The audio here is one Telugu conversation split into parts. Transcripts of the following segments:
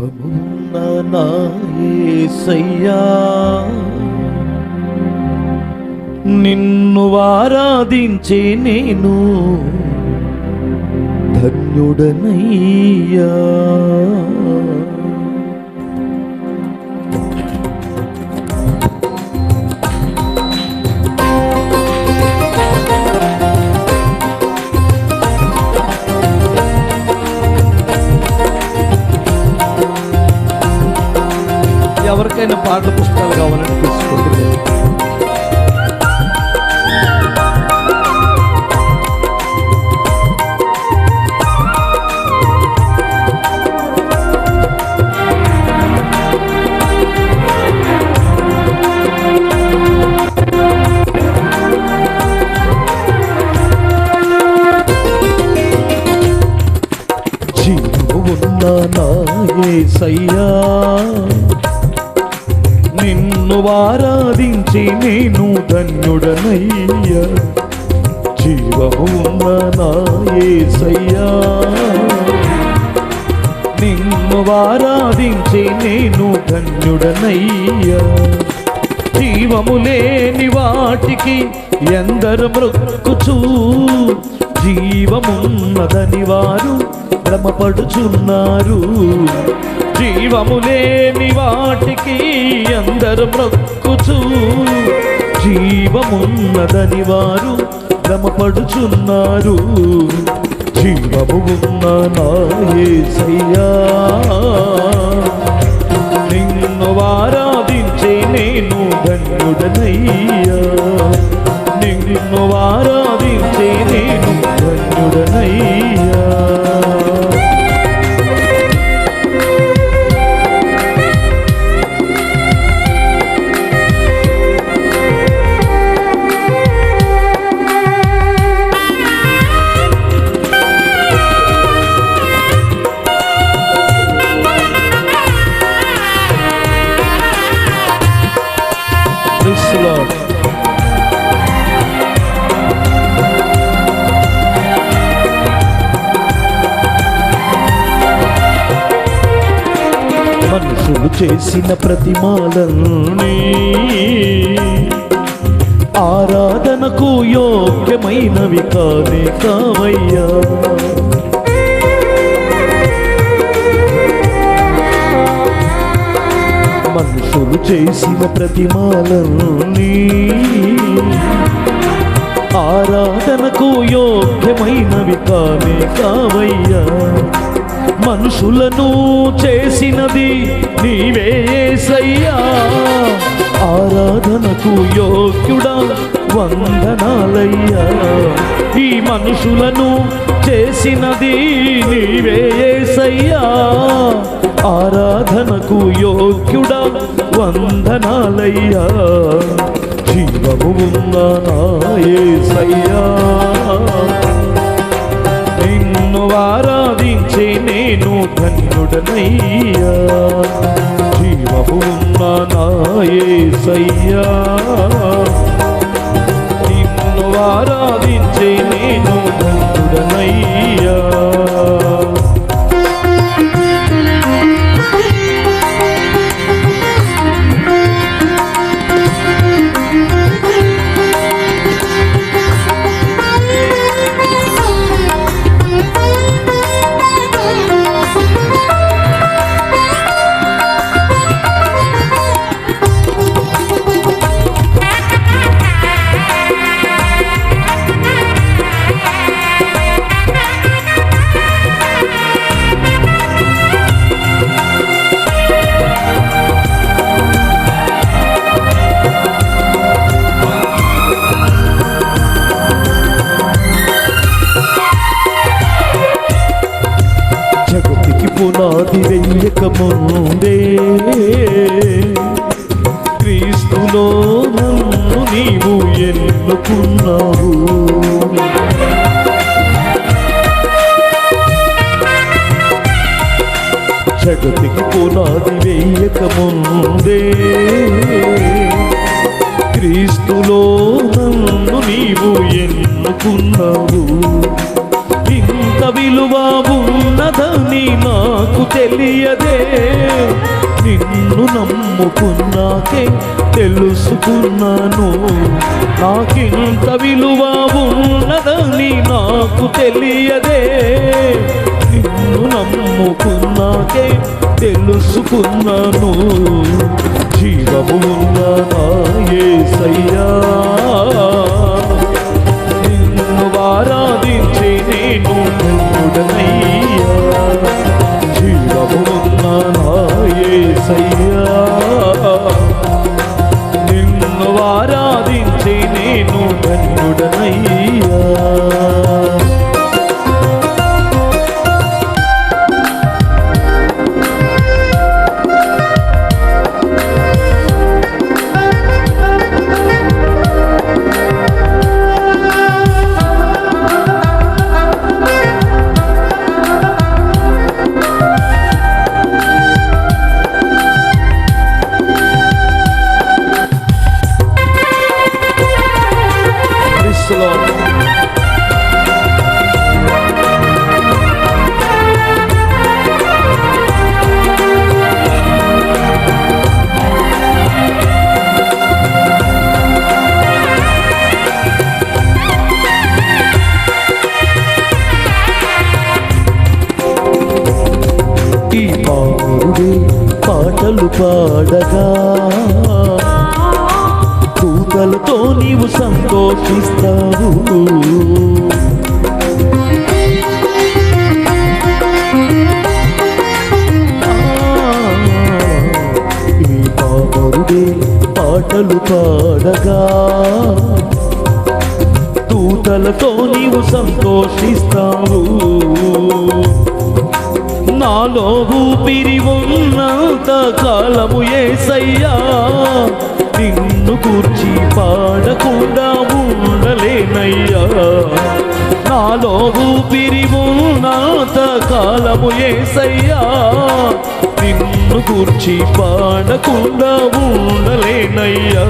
జీవమున్న నా నిన్ను ఆరాధించే నేను ధన్యుడనయ్యా. పాటల పుస్తకాలు కావాలని తీసుకోండి జీవము నా యేసయ్యా నిన్ను ఆరాధించి నేను ధన్యుడనయ్యా. జీవము ఉన్న నిన్ను ఆరాధించి నేను ధన్యుడనయ్యా. జీవము లేని వాటికి ఎందరు మృక్కుచూ జీవమున్నదని వారు భ్రమపడుచున్నారు. జీవము లేని వాటికి అందరు మ్రొక్కుచు జీవమున్నదని వారు భ్రమపడుచున్నారు. జీవము ఉన్న నా నిన్ను వారాధించే నేను ధన్యుడనయ్యా. చేసిన ప్రతిమాలన్నీ ఆరాధనకు యోగ్యమైనవి కానే కావయ్యా. మనుషులు చేసిన ప్రతిమాలన్నీ ఆరాధనకు యోగ్యమైనవి కానే కావయ్యా. మనుషులను చేసినది నీవేసయ్యా ఆరాధనకు యోగ్యుడా వందనాలయ్యా. ఈ మనుషులను చేసినది నీవేసయ్యా ఆరాధనకు యోగ్యుడా వందనాలయ్యా. జీవము ఉన్న నిన్ను వారా నిన్ను నేను ధన్యుడనయ్యా. జీవము ఉన్న నా యేసయ్యా నిన్ను ముందే క్రీస్తులో నన్ను నీవు ఎన్నుకున్నావు. జగతికి పునాది వేయక ముందే క్రీస్తులో నన్ను నీవు ఎన్నుకున్నావు. ఎంత విలువ ఉన్నదని నాకు తెలియదే. నిన్ను నమ్ముకున్నాకే తెలుసుకున్నాను. నాకింత విలువ ఉన్నదని నాకు తెలియదే. నిన్ను నమ్ముకున్నాకే తెలుసుకున్నాను. జీవము ఉన్న నా యేసయ్యా నిన్ను పారుడే పాటలు పాడగా. కూతలతో నీవు సంతోషిస్తావు. ఈ పాటలు పాడగా. దూతలతో నీవు సంతోషిస్తావు. నాలో ఊపిరి ఉన్నంత కాలము ఏసయ్యా. నిన్ను కూర్చి పాడకుండా ఉండలేనయ్యా. నాలో ఊపిరి ఉన్నంత కాలము ఏసయ్యా. నిన్ను కూర్చి పాడకుండా ఉండలేనయ్యా.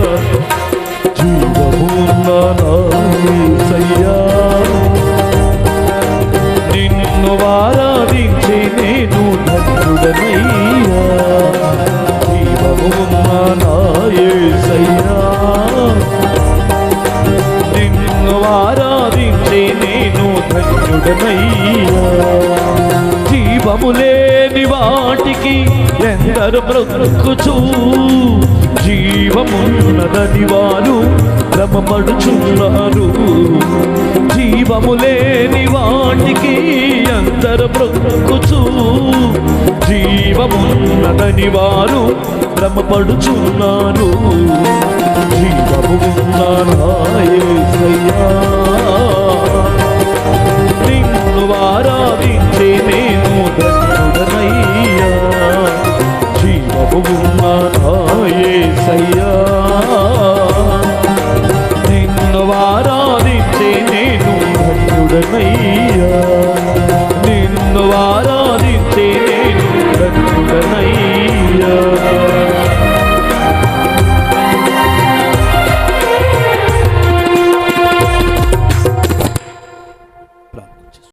అందరు బ్రతుకుచూ జీవమున్నదని వారు భ్రమపడుచున్నారు. జీవము లేని వాటికి అందరు బ్రతుకుచూ జీవమున్నదని వారు భ్రమపడుచున్నారు. జీవము ఉన్నారా